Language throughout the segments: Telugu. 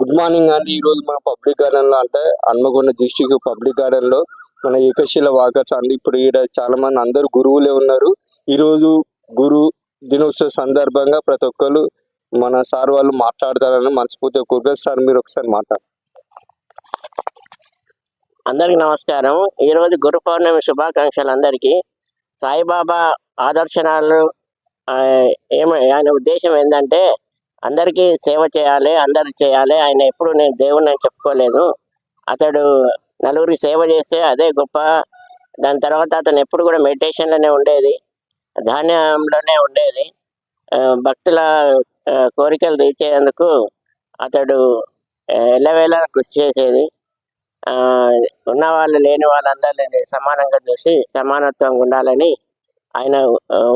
గుడ్ మార్నింగ్ అండి. ఈ రోజు మన పబ్లిక్ గార్డెన్లో అంటే హన్మకొండ డిస్టిక్ పబ్లిక్ గార్డెన్లో మన ఏకశిల వాకర్స్ అండి. ఇప్పుడు ఈడ చాలా మంది అందరు గురువులే ఉన్నారు. ఈరోజు గురు దినోత్సవ సందర్భంగా ప్రతి ఒక్కరు మన సార్ వాళ్ళు మాట్లాడతారని మనస్ఫూర్తిగా కోరుకుంటున్నాను. సార్ మీరు ఒకసారి మాట్లాడు అందరికి నమస్కారం. ఈరోజు గురు పౌర్ణమి శుభాకాంక్షలు అందరికీ. సాయిబాబా ఆదర్శనాలు ఏమ ఆయన ఉద్దేశం ఏంటంటే అందరికీ సేవ చేయాలి అందరు చేయాలి. ఆయన ఎప్పుడు నేను దేవుణ్ణి అని చెప్పుకోలేదు. అతడు నలుగురికి సేవ చేస్తే అదే గొప్ప. దాని తర్వాత అతను ఎప్పుడు కూడా మెడిటేషన్లోనే ఉండేది. ధాన్యంలోనే ఉండేది. భక్తుల కోరికలు తీర్చేందుకు అతడు ఎల్లవేళ కృషి చేసేది. ఉన్న వాళ్ళు లేని వాళ్ళందరినీ సమానంగా చూసి సమానత్వంగా ఉండాలని ఆయన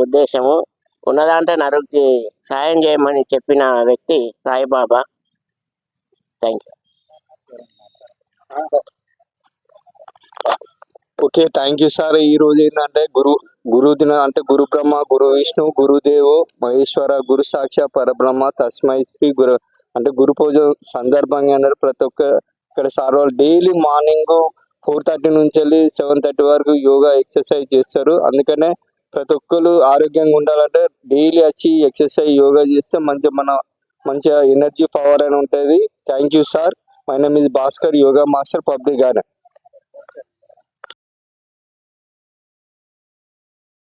ఉద్దేశము. ఉన్నదాంటే నరుకి సాయం చేయమని చెప్పిన వ్యక్తి Saibaba. Thank you. Okay thank you sir. ఈ రోజు ఏంటంటే గురు గురు దిన అంటే గురు బ్రహ్మ గురు విష్ణు గురుదేవు మహేశ్వర గురు సాక్ష పరబ్రహ్మ తస్మై శ్రీ గురు అంటే గురు పూజ సందర్భంగా అందరూ ప్రతి ఒక్క ఇక్కడ సార్ వాళ్ళు డైలీ మార్నింగ్ ఫోర్ థర్టీ నుంచి వెళ్ళి సెవెన్ థర్టీ వరకు యోగా ఎక్సర్సైజ్ చేస్తారు. అందుకనే ప్రతి ఒక్కరు ఆరోగ్యంగా ఉండాలంటే డైలీ వచ్చి ఎక్సర్సైజ్ యోగా చేస్తే మంచి మన మంచిగా ఎనర్జీ పవర్ అని ఉంటుంది. Thank you sir my name is Bhaskar yoga master public garden